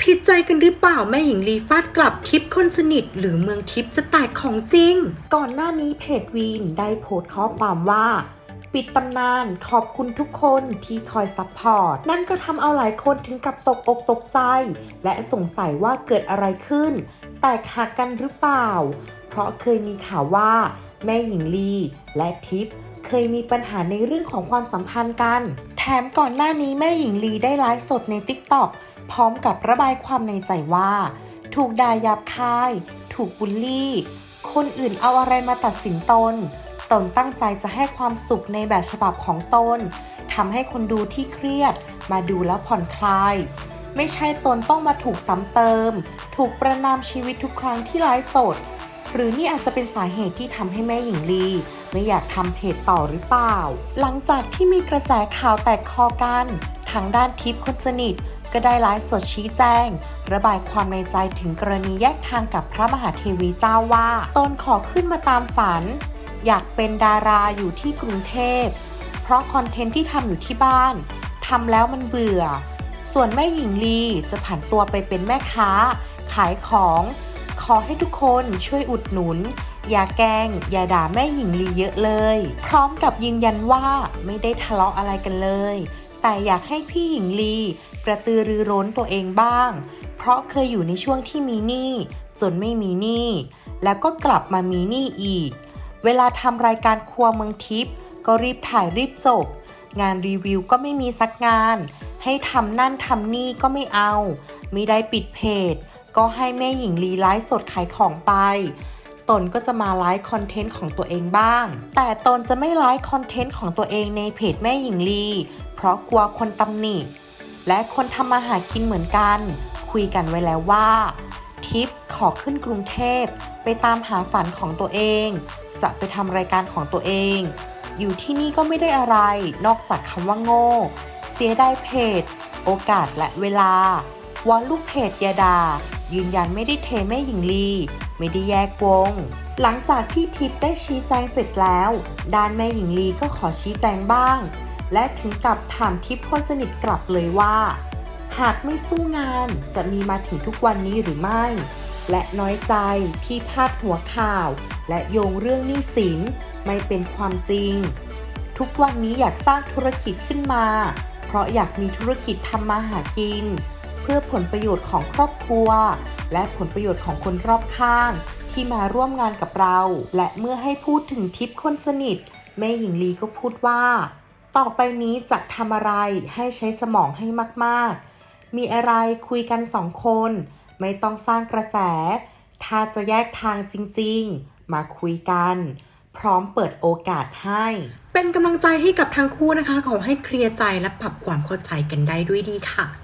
ผิดใจกันหรือเปล่าแม่หญิงลีฟาดกลับทิปคนสนิท หรือเมืองทิปจะแตกของจริง ก่อนหน้านี้เพจวีนได้โพสต์ข้อความว่าปิดตำนานขอบคุณทุกคนที่คอยซัพพอร์ต นั่นก็ทำเอาหลายคนถึงกับตกอกตกใจ และสงสัยว่าเกิดอะไรขึ้น แตกหักกันหรือเปล่า เพราะเคยมีข่าวว่า แม่หญิงลีและทิปเคยมีปัญหาในเรื่องของความสัมพันธ์กัน แถมก่อนหน้านี้แม่หญิงลีได้ไลฟ์สดใน t ิ k t o k พร้อมกับระบายความในใจว่า ถูกด่าหยาบคาย ถูกบูลลี่ คนอื่นเอาอะไรมาตัดสินตน ตนตั้งใจจะให้ความสุขในแบบฉบับของตนทำให้คนดูที่เครียด มาดูแล้วผ่อนคลาย ไม่ใช่ตนต้องมาถูกซ้ำเติม ถูกประนามชีวิตทุกครั้งที่ไลฟ์สด หรือนี่อาจจะเป็นสาเหตุที่ทำให้แม่หญิงลีไม่อยากทำเพจต่อหรือเปล่า หลังจากที่มีกระแสข่าวแตกคอกัน ทางด้านทิพย์คนสนิท ก็ได้ไลฟ์สดชี้แจง ระบายความในใจถึงกรณีแยกทางกับพระมหาเทวีเจ้าว่า ตนขอขึ้นมาตามฝัน อยากเป็นดาราอยู่ที่กรุงเทพ เพราะคอนเทนต์ที่ทำอยู่ที่บ้านทำแล้วมันเบื่อ ส่วนแม่หญิงลีจะผันตัวไปเป็นแม่ค้า ขายของ ขอให้ทุกคนช่วยอุดหนุนอย่าแกล้ง อย่าด่าแม่หญิงลีเยอะเลย พร้อมกับยืนยันว่าไม่ได้ทะเลาะอะไรกันเลย แต่อยากให้พี่หญิงลี กระตือรือร้นตัวเองบ้าง เพราะเคยอยู่ในช่วงที่มีหนี้จนไม่มีหนี้แล้วก็กลับมามีหนี้อีก เวลาทำรายการครัวเมืองทิพย์ก็รีบถ่ายรีบจบ งานรีวิวก็ไม่มีสักงาน ให้ทำนั่นทำนี่ก็ไม่เอาไม่ได้ปิดเพจ ก็ให้แม่หญิงลีไลฟ์สดขายของไปตนก็จะมาไลฟ์คอนเทนต์ของตัวเองบ้าง แต่ตนจะไม่ไลฟ์คอนเทนต์ของตัวเองในเพจแม่หญิงลี เพราะกลัวคนตำหนิ และคนทำมาหากินเหมือนกัน คุยกันไว้แล้วว่า ทิปขอขึ้นกรุงเทพไปตามหาฝันของตัวเอง จะไปทำรายการของตัวเอง อยู่ที่นี่ก็ไม่ได้อะไร นอกจากคำว่าโง่ เสียดายเพจ โอกาสและเวลาวอนลูกเพจยาดา ยืนยันไม่ได้เทแม่หญิงลี ไม่ได้แยกวง หลังจากที่ทิปได้ชี้แจงเสร็จแล้ว ด้านแม่หญิงลีก็ขอชี้แจงบ้าง และถึงกับถามทิปคนสนิทกลับเลยว่า หากไม่สู้งานจะมีมาถึงทุกวันนี้หรือไม่ และน้อยใจที่พาดหัวข่าว และโยงเรื่องหนี้สินไม่เป็นความจริง ทุกวันนี้อยากสร้างธุรกิจขึ้นมา เพราะอยากมีธุรกิจทำมาหากิน เพื่อผลประโยชน์ของครอบครัว และผลประโยชน์ของคนรอบข้างที่มาร่วมงานกับเรา และเมื่อให้พูดถึงทิปคนสนิท แม่หญิงลีก็พูดว่า ต่อไปนี้จะทำอะไรให้ใช้สมองให้มากๆ มีอะไรคุยกันสองคน ไม่ต้องสร้างกระแส ถ้าจะแยกทางจริงๆ มาคุยกัน พร้อมเปิดโอกาสให้ เป็นกำลังใจให้กับทั้งคู่นะคะ ขอให้เคลียร์ใจและปรับความเข้าใจกันได้ด้วยดีค่ะ